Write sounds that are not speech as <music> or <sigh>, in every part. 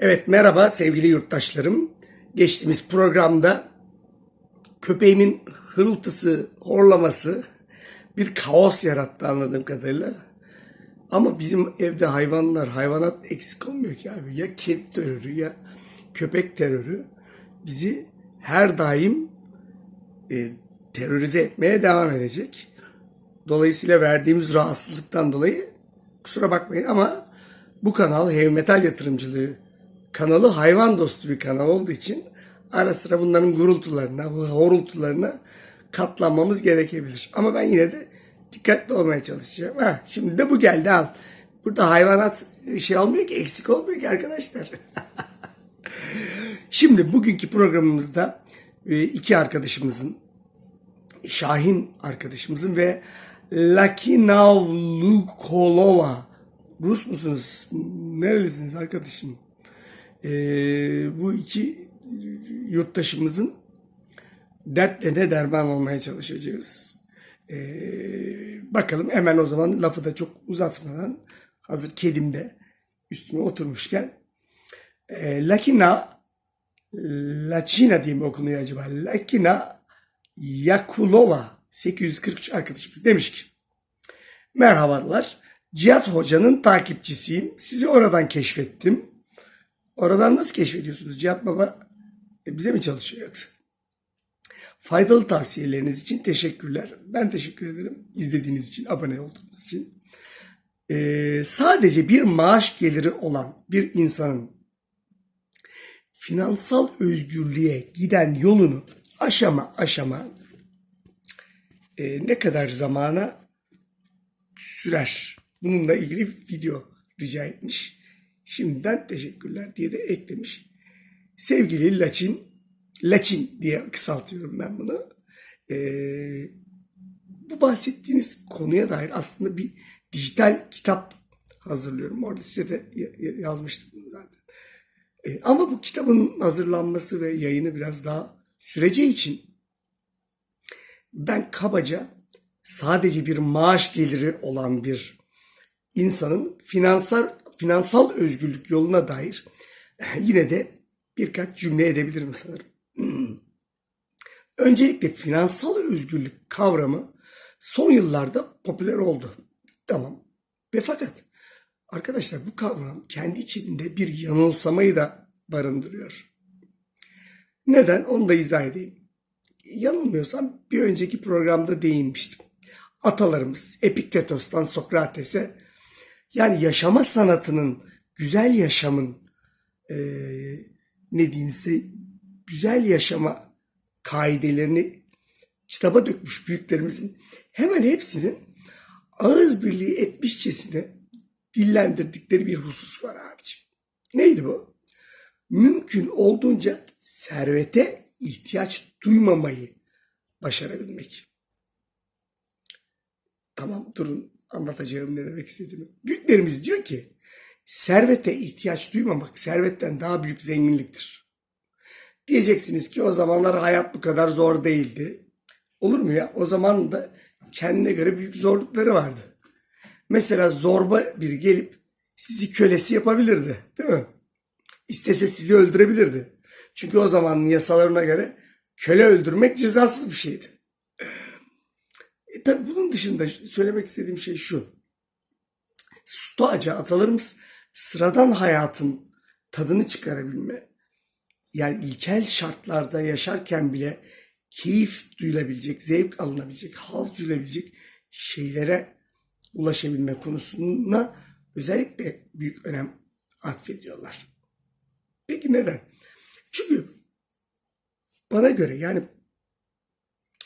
Evet merhaba sevgili yurttaşlarım. Geçtiğimiz programda köpeğimin hırıltısı, horlaması bir kaos yarattı anladığım kadarıyla. Ama bizim evde hayvanlar, hayvanat eksik olmuyor ki abi. Ya kedi terörü ya köpek terörü bizi her daim e, terörize etmeye devam edecek. Dolayısıyla verdiğimiz rahatsızlıktan dolayı kusura bakmayın ama bu kanal heavy metal yatırımcılığı kanalı hayvan dostu bir kanal olduğu için ara sıra bunların gurultularına, horultularına katlanmamız gerekebilir. Ama ben yine de dikkatli olmaya çalışacağım. Ha, şimdi de bu geldi al. Burada hayvanat şey olmuyor ki eksik olmuyor ki arkadaşlar. <laughs> Şimdi bugünkü programımızda e, iki arkadaşımızın Şahin arkadaşımızın ve Lakinavlukolova Rus musunuz? Nerelisiniz arkadaşım? Ee, bu iki yurttaşımızın dertlerine derman olmaya çalışacağız. Ee, bakalım hemen o zaman lafı da çok uzatmadan hazır kedim de üstüme oturmuşken e, Lakina Laçina diye mi okunuyor acaba? Lakina Yakulova 843 arkadaşımız demiş ki Merhabalar. Cihat Hoca'nın takipçisiyim. Sizi oradan keşfettim. Oradan nasıl keşfediyorsunuz? Cihat Baba e, bize mi çalışıyor yoksa? Faydalı tavsiyeleriniz için teşekkürler. Ben teşekkür ederim. İzlediğiniz için, abone olduğunuz için. Ee, sadece bir maaş geliri olan bir insanın finansal özgürlüğe giden yolunu aşama aşama e, ne kadar zamana sürer? Bununla ilgili video rica etmiş. Şimdiden teşekkürler diye de eklemiş. Sevgili Laçin, Laçin diye kısaltıyorum ben bunu. Ee, bu bahsettiğiniz konuya dair aslında bir dijital kitap hazırlıyorum. Orada size de yazmıştım bunu zaten. Ee, ama bu kitabın hazırlanması ve yayını biraz daha süreceği için ben kabaca sadece bir maaş geliri olan bir insanın finansal finansal özgürlük yoluna dair <laughs> yine de birkaç cümle edebilirim sanırım. <clears throat> Öncelikle finansal özgürlük kavramı son yıllarda popüler oldu. Tamam. Ve fakat arkadaşlar bu kavram kendi içinde bir yanılsamayı da barındırıyor. Neden? Onu da izah edeyim. Yanılmıyorsam bir önceki programda değinmiştim. Atalarımız Epiktetos'tan Sokrates'e yani yaşama sanatının, güzel yaşamın e, ne diyeyim size güzel yaşama kaidelerini kitaba dökmüş büyüklerimizin hemen hepsinin ağız birliği etmişçesine dillendirdikleri bir husus var abicim. Neydi bu? Mümkün olduğunca servete ihtiyaç duymamayı başarabilmek. Tamam durun anlatacağım ne demek istediğimi. Büyüklerimiz diyor ki servete ihtiyaç duymamak servetten daha büyük zenginliktir. Diyeceksiniz ki o zamanlar hayat bu kadar zor değildi. Olur mu ya? O zaman da kendine göre büyük zorlukları vardı. Mesela zorba bir gelip sizi kölesi yapabilirdi. Değil mi? İstese sizi öldürebilirdi. Çünkü o zamanın yasalarına göre köle öldürmek cezasız bir şeydi. E tabi bunun dışında söylemek istediğim şey şu. Stoacı atalarımız sıradan hayatın tadını çıkarabilme, yani ilkel şartlarda yaşarken bile keyif duyulabilecek, zevk alınabilecek, haz duyulabilecek şeylere ulaşabilme konusuna özellikle büyük önem atfediyorlar. Peki neden? Çünkü bana göre yani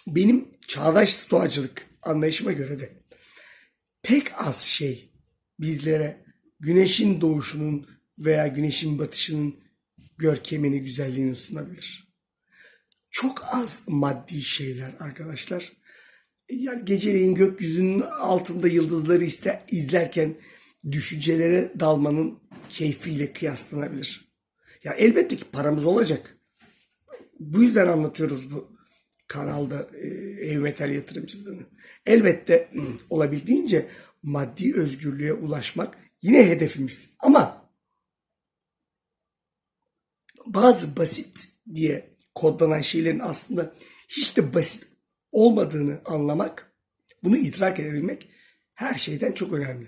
benim çağdaş stoacılık anlayışıma göre de pek az şey bizlere güneşin doğuşunun veya güneşin batışının görkemini, güzelliğini sunabilir. Çok az maddi şeyler arkadaşlar. Yani geceleyin gökyüzünün altında yıldızları iste, izlerken düşüncelere dalmanın keyfiyle kıyaslanabilir. Ya elbette ki paramız olacak. Bu yüzden anlatıyoruz bu kanalda ev metal yatırımcılığını. Elbette olabildiğince maddi özgürlüğe ulaşmak yine hedefimiz. Ama bazı basit diye kodlanan şeylerin aslında hiç de basit olmadığını anlamak, bunu idrak edebilmek her şeyden çok önemli.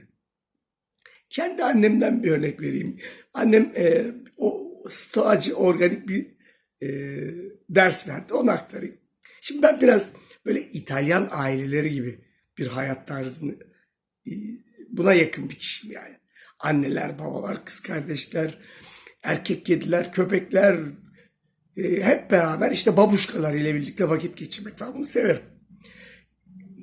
Kendi annemden bir örnek vereyim. Annem e, o stoacı organik bir e, ders verdi. Onu aktarayım. Şimdi ben biraz böyle İtalyan aileleri gibi bir hayat tarzını e, buna yakın bir kişiyim yani. Anneler, babalar, kız kardeşler, erkek kediler, köpekler e, hep beraber işte babuşkalar ile birlikte vakit geçirmek falan bunu severim.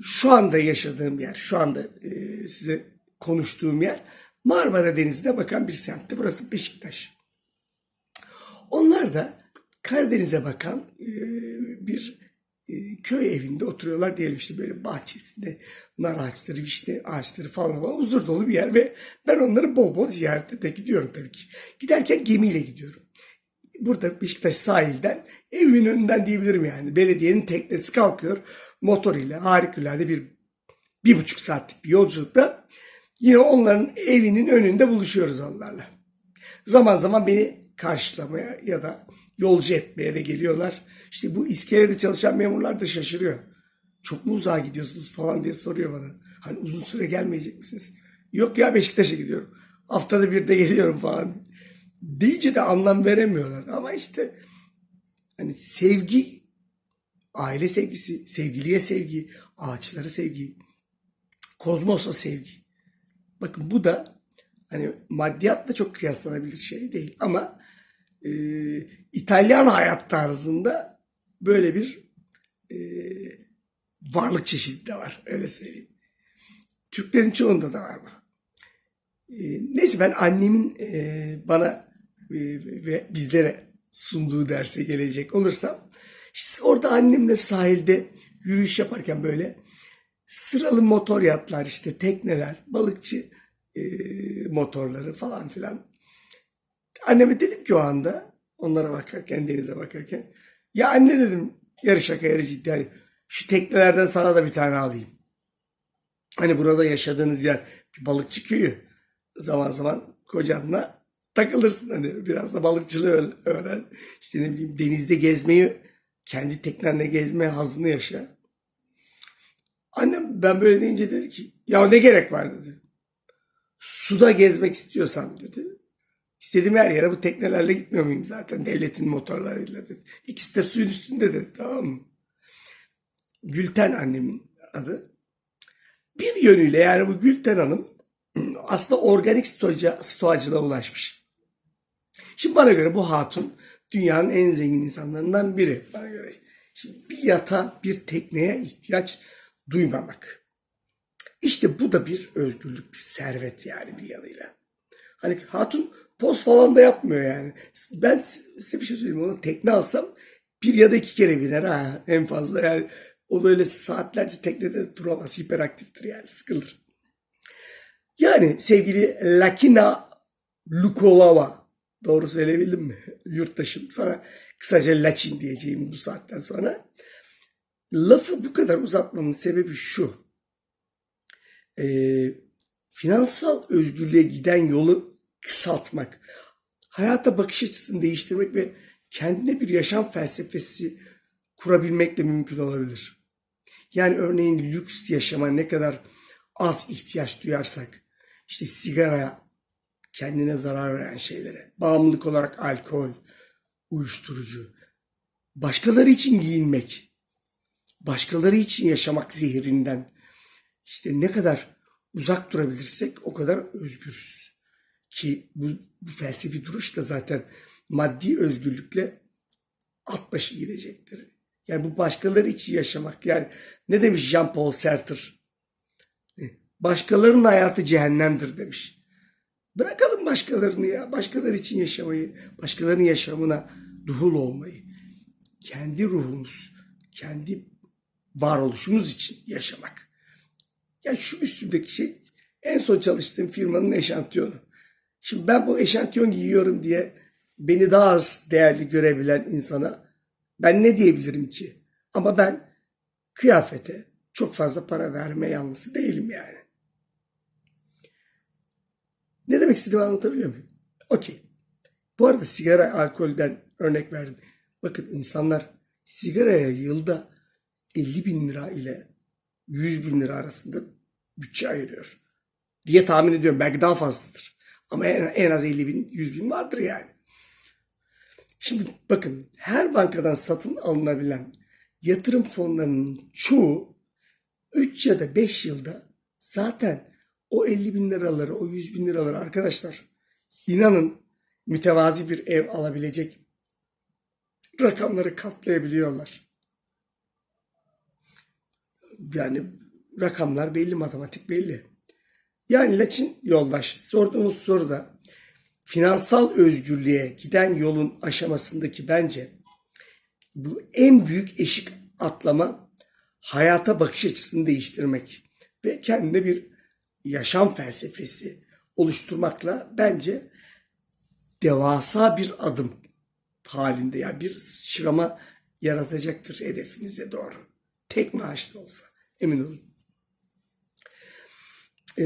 Şu anda yaşadığım yer, şu anda e, size konuştuğum yer Marmara Denizi'ne bakan bir semtti. Burası Beşiktaş. Onlar da Karadeniz'e bakan bir köy evinde oturuyorlar diyelim işte böyle bahçesinde nar ağaçları, vişne ağaçları falan var. Huzur dolu bir yer ve ben onları bol bol ziyarete de gidiyorum tabii ki. Giderken gemiyle gidiyorum. Burada Beşiktaş sahilden evimin önünden diyebilirim yani. Belediyenin teknesi kalkıyor motor ile harikulade bir bir buçuk saatlik bir yolculukta yine onların evinin önünde buluşuyoruz onlarla. Zaman zaman beni karşılamaya ya da yolcu etmeye de geliyorlar. İşte bu iskelede çalışan memurlar da şaşırıyor. Çok mu uzağa gidiyorsunuz falan diye soruyor bana. Hani uzun süre gelmeyecek misiniz? Yok ya Beşiktaş'a gidiyorum. Haftada bir de geliyorum falan. Deyince de anlam veremiyorlar. Ama işte hani sevgi, aile sevgisi, sevgiliye sevgi, ağaçlara sevgi, kozmosa sevgi. Bakın bu da hani maddiyatla çok kıyaslanabilir şey değil. Ama e, İtalyan hayat tarzında böyle bir e, varlık çeşidi de var. Öyle söyleyeyim. Türklerin çoğunda da var bu. E, neyse ben annemin e, bana e, ve bizlere sunduğu derse gelecek olursam işte orada annemle sahilde yürüyüş yaparken böyle sıralı motor yatlar işte tekneler, balıkçı e, motorları falan filan. Anneme dedim ki o anda onlara bakarken denize bakarken ya anne dedim yarı şaka yarı ciddi hani şu teknelerden sana da bir tane alayım. Hani burada yaşadığınız yer bir balıkçı köyü. Zaman zaman kocanla takılırsın hani biraz da balıkçılığı öğren. İşte ne bileyim denizde gezmeyi kendi teknenle gezme hazını yaşa. Annem ben böyle deyince dedi ki ya ne gerek var dedi. Suda gezmek istiyorsam dedi. İstediğim her yere bu teknelerle gitmiyor muyum zaten devletin motorlarıyla dedi. İkisi de suyun üstünde dedi tamam mı? Gülten annemin adı. Bir yönüyle yani bu Gülten Hanım <clears throat> aslında organik stoacı, stoacılığa ulaşmış. Şimdi bana göre bu hatun dünyanın en zengin insanlarından biri bana göre. Şimdi bir yata, bir tekneye ihtiyaç duymamak. İşte bu da bir özgürlük, bir servet yani bir yanıyla. Hani hatun poz falan da yapmıyor yani. Ben size bir şey söyleyeyim. Ona tekne alsam bir ya da iki kere biner ha en fazla yani. O böyle saatlerce teknede duramaz. Hiperaktiftir yani sıkılır. Yani sevgili Lakina Lukolava doğru söyleyebildim mi? <laughs> Yurttaşım sana kısaca Laçin diyeceğim bu saatten sonra. Lafı bu kadar uzatmamın sebebi şu. E, finansal özgürlüğe giden yolu kısaltmak, hayata bakış açısını değiştirmek ve kendine bir yaşam felsefesi kurabilmek de mümkün olabilir. Yani örneğin lüks yaşama ne kadar az ihtiyaç duyarsak, işte sigaraya, kendine zarar veren şeylere, bağımlılık olarak alkol, uyuşturucu, başkaları için giyinmek, başkaları için yaşamak zehirinden, işte ne kadar uzak durabilirsek o kadar özgürüz. Ki bu, bu felsefi duruş da zaten maddi özgürlükle at başı gidecektir. Yani bu başkaları için yaşamak. Yani ne demiş Jean-Paul Sartre? Başkalarının hayatı cehennemdir demiş. Bırakalım başkalarını ya. Başkaları için yaşamayı, başkalarının yaşamına duhul olmayı. Kendi ruhumuz, kendi varoluşumuz için yaşamak. Yani şu üstümdeki şey en son çalıştığım firmanın eşantiyonu. Şimdi ben bu eşantiyon giyiyorum diye beni daha az değerli görebilen insana ben ne diyebilirim ki? Ama ben kıyafete çok fazla para verme yanlısı değilim yani. Ne demek istediğimi anlatabiliyor muyum? Okey. Bu arada sigara, alkolden örnek verdim. Bakın insanlar sigaraya yılda 50 bin lira ile 100 bin lira arasında bütçe ayırıyor. Diye tahmin ediyorum. Belki daha fazladır. Ama en, az 50 bin, 100 bin vardır yani. Şimdi bakın her bankadan satın alınabilen yatırım fonlarının çoğu 3 ya da 5 yılda zaten o 50 bin liraları, o 100 bin liraları arkadaşlar inanın mütevazi bir ev alabilecek rakamları katlayabiliyorlar. Yani rakamlar belli, matematik belli. Yani Laçin yoldaş sorduğunuz soruda finansal özgürlüğe giden yolun aşamasındaki bence bu en büyük eşik atlama hayata bakış açısını değiştirmek ve kendine bir yaşam felsefesi oluşturmakla bence devasa bir adım halinde yani bir sıçrama yaratacaktır hedefinize doğru. Tek maaşlı olsa emin olun. Ee,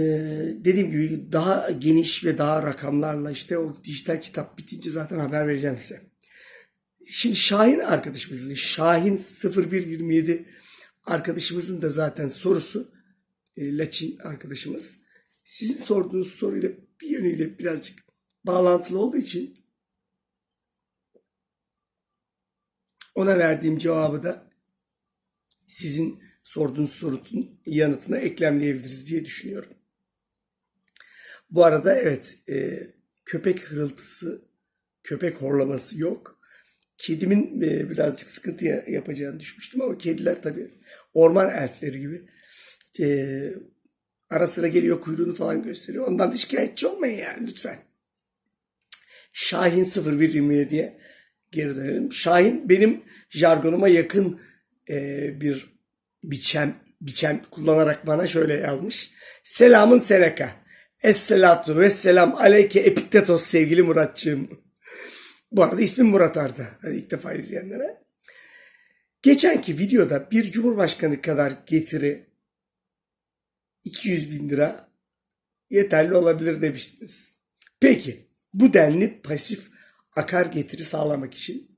dediğim gibi daha geniş ve daha rakamlarla işte o dijital kitap bitince zaten haber vereceğim size. Şimdi Şahin arkadaşımızın Şahin 0127 arkadaşımızın da zaten sorusu e, Laçin arkadaşımız. Sizin sorduğunuz soruyla bir yönüyle birazcık bağlantılı olduğu için ona verdiğim cevabı da sizin sorduğunuz sorunun yanıtına eklemleyebiliriz diye düşünüyorum. Bu arada evet e, köpek hırıltısı, köpek horlaması yok. Kedimin e, birazcık sıkıntı ya- yapacağını düşmüştüm ama kediler tabii orman elfleri gibi e, ara sıra geliyor kuyruğunu falan gösteriyor. Ondan da şikayetçi olmayın yani lütfen. Şahin 0127'ye geri dönelim. Şahin benim jargonuma yakın e, bir biçem biçem kullanarak bana şöyle yazmış. Selamın seneka. Esselatu ve selam aleyke epiktetos sevgili Muratçığım. Bu arada ismim Murat Arda. Hani ilk defa izleyenlere. Geçenki videoda bir cumhurbaşkanı kadar getiri 200 bin lira yeterli olabilir demiştiniz. Peki bu denli pasif akar getiri sağlamak için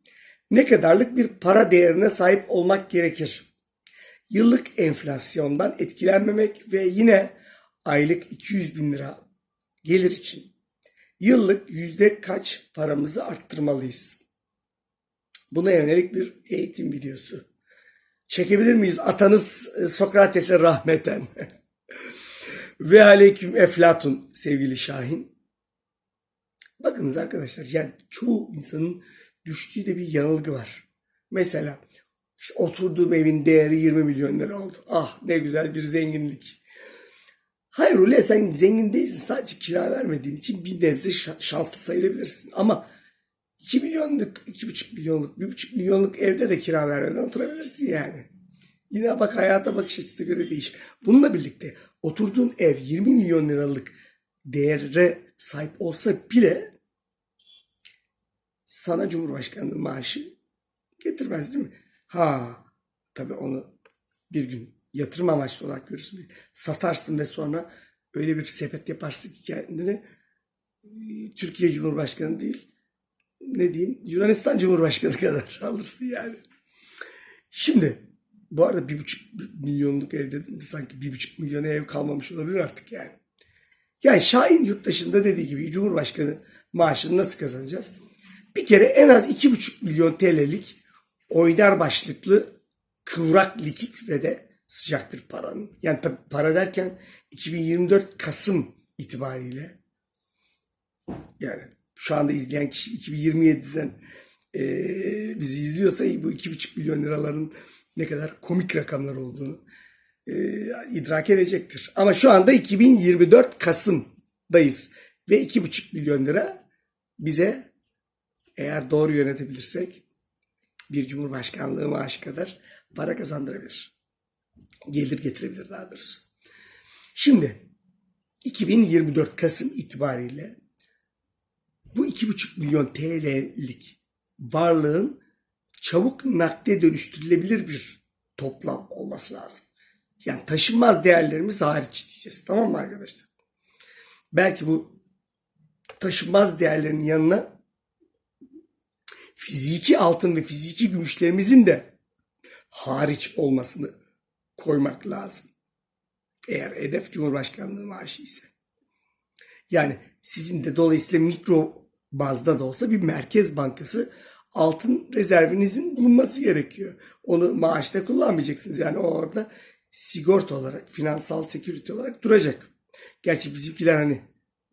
ne kadarlık bir para değerine sahip olmak gerekir? Yıllık enflasyondan etkilenmemek ve yine aylık 200 bin lira gelir için yıllık yüzde kaç paramızı arttırmalıyız? Buna yönelik bir eğitim videosu. Çekebilir miyiz? Atanız e, Sokrates'e rahmeten. <laughs> Ve aleyküm eflatun sevgili Şahin. Bakınız arkadaşlar yani çoğu insanın düştüğü de bir yanılgı var. Mesela işte oturduğum evin değeri 20 milyon lira oldu. Ah ne güzel bir zenginlik. Hayır öyle sen zengin değilsin. Sadece kira vermediğin için bir nebze şa- şanslı sayılabilirsin. Ama 2 milyonluk, 2,5 milyonluk, 1,5 milyonluk evde de kira vermeden oturabilirsin yani. Yine bak hayata bakış açısına göre değişir. Bununla birlikte oturduğun ev 20 milyon liralık değere sahip olsa bile sana Cumhurbaşkanlığı maaşı getirmez değil mi? Ha tabii onu bir gün yatırım amaçlı olarak görürsün. Satarsın ve sonra öyle bir sepet yaparsın ki kendini e, Türkiye Cumhurbaşkanı değil ne diyeyim Yunanistan Cumhurbaşkanı <laughs> kadar alırsın yani. Şimdi bu arada bir buçuk milyonluk evde sanki bir buçuk milyona ev kalmamış olabilir artık yani. Yani Şahin yurttaşında dediği gibi Cumhurbaşkanı maaşını nasıl kazanacağız? Bir kere en az iki buçuk milyon TL'lik oynar başlıklı kıvrak likit ve de sıcak bir paranın. Yani tabii para derken 2024 Kasım itibariyle yani şu anda izleyen kişi 2027'den eee, bizi izliyorsa bu iki buçuk milyon liraların ne kadar komik rakamlar olduğunu eee, idrak edecektir. Ama şu anda 2024 Kasım'dayız ve iki buçuk milyon lira bize eğer doğru yönetebilirsek bir cumhurbaşkanlığı maaşı kadar para kazandırabilir. Gelir getirebilir daha doğrusu. Şimdi 2024 Kasım itibariyle bu 2,5 milyon TL'lik varlığın çabuk nakde dönüştürülebilir bir toplam olması lazım. Yani taşınmaz değerlerimiz hariç diyeceğiz. Tamam mı arkadaşlar? Belki bu taşınmaz değerlerin yanına fiziki altın ve fiziki gümüşlerimizin de hariç olmasını koymak lazım. Eğer hedef Cumhurbaşkanlığı maaşı ise. Yani sizin de dolayısıyla mikro bazda da olsa bir merkez bankası altın rezervinizin bulunması gerekiyor. Onu maaşta kullanmayacaksınız. Yani o orada sigorta olarak, finansal security olarak duracak. Gerçi bizimkiler hani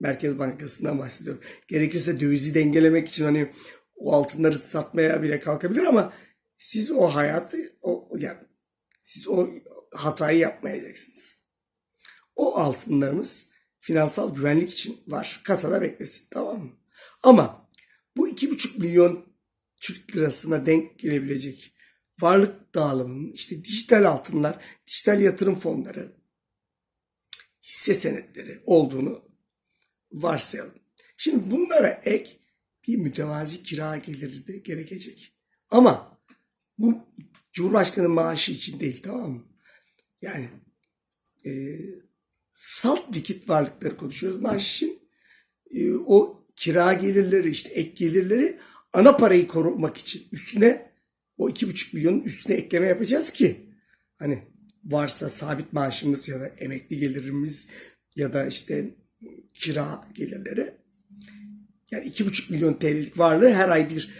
Merkez Bankası'ndan bahsediyorum. Gerekirse dövizi dengelemek için hani o altınları satmaya bile kalkabilir ama siz o hayatı o yani siz o hatayı yapmayacaksınız. O altınlarımız finansal güvenlik için var. Kasada beklesin tamam mı? Ama bu iki buçuk milyon Türk lirasına denk gelebilecek varlık dağılımının işte dijital altınlar, dijital yatırım fonları, hisse senetleri olduğunu varsayalım. Şimdi bunlara ek bir mütevazi kira geliri de gerekecek. Ama bu Cumhurbaşkanı maaşı için değil tamam mı? Yani e, salt likit varlıkları konuşuyoruz maaş için. E, o kira gelirleri işte ek gelirleri ana parayı korumak için üstüne o iki buçuk milyonun üstüne ekleme yapacağız ki hani varsa sabit maaşımız ya da emekli gelirimiz ya da işte kira gelirleri yani iki buçuk milyon TL'lik varlığı her ay bir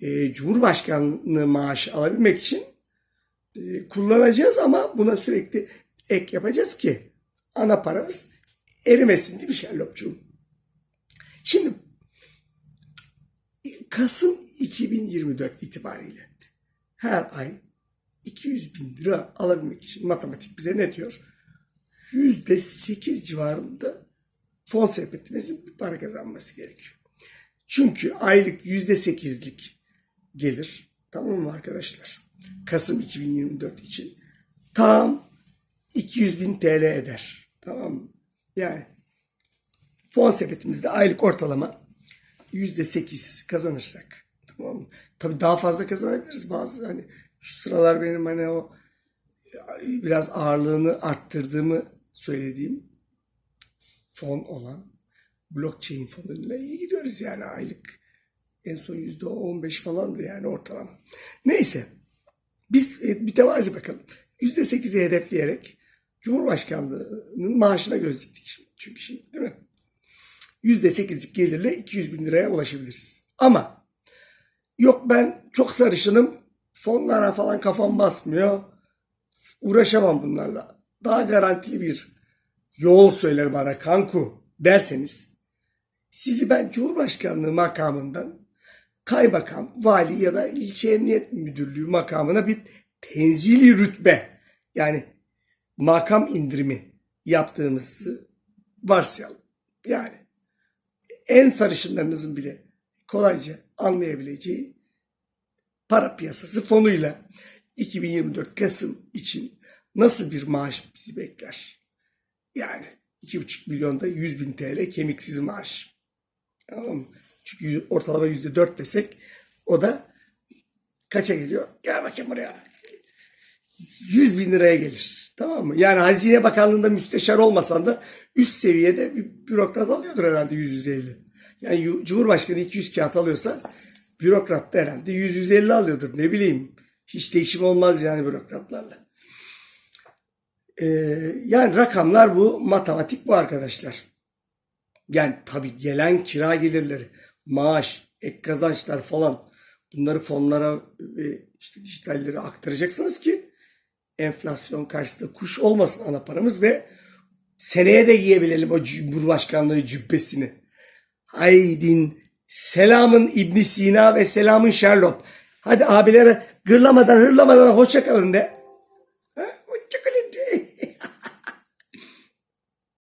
e, Cumhurbaşkanlığı maaşı alabilmek için kullanacağız ama buna sürekli ek yapacağız ki ana paramız erimesin değil mi Sherlock'cuğum? Şimdi Kasım 2024 itibariyle her ay 200 bin lira alabilmek için matematik bize ne diyor? %8 civarında fon sepetimizin bir para kazanması gerekiyor. Çünkü aylık %8'lik gelir. Tamam mı arkadaşlar? Kasım 2024 için tam 200 bin TL eder. Tamam mı? Yani fon sepetimizde aylık ortalama %8 kazanırsak tamam mı? Tabii daha fazla kazanabiliriz bazı hani şu sıralar benim hani o biraz ağırlığını arttırdığımı söylediğim fon olan blockchain fonuyla iyi gidiyoruz yani aylık en son yüzde 15 falandı yani ortalama. Neyse biz e, mütevazi bakalım. Yüzde 8'i hedefleyerek Cumhurbaşkanlığının maaşına göz diktik şimdi. Çünkü şimdi değil mi? Yüzde 8'lik gelirle 200 bin liraya ulaşabiliriz. Ama yok ben çok sarışınım fonlara falan kafam basmıyor. Uğraşamam bunlarla. Daha garantili bir yol söyler bana kanku derseniz sizi ben Cumhurbaşkanlığı makamından kaymakam, vali ya da ilçe emniyet müdürlüğü makamına bir tenzili rütbe yani makam indirimi yaptığımızı varsayalım. Yani en sarışınlarınızın bile kolayca anlayabileceği para piyasası fonuyla 2024 Kasım için nasıl bir maaş bizi bekler? Yani 2,5 milyonda 100 bin TL kemiksiz maaş. Tamam mı? Çünkü ortalama %4 desek o da kaça geliyor? Gel bakayım buraya. 100 bin liraya gelir. Tamam mı? Yani Hazine Bakanlığı'nda müsteşar olmasan da üst seviyede bir bürokrat alıyordur herhalde 100-150. Yani Cumhurbaşkanı 200 kağıt alıyorsa bürokrat da herhalde 100-150 alıyordur. Ne bileyim. Hiç değişim olmaz yani bürokratlarla. Ee, yani rakamlar bu, matematik bu arkadaşlar. Yani tabii gelen kira gelirleri, maaş, ek kazançlar falan bunları fonlara ve işte dijitallere aktaracaksınız ki enflasyon karşısında kuş olmasın ana paramız ve seneye de giyebilelim o Cumhurbaşkanlığı cübbesini. Haydin selamın İbn Sina ve selamın Sherlock. Hadi abilere gırlamadan hırlamadan hoşça kalın de.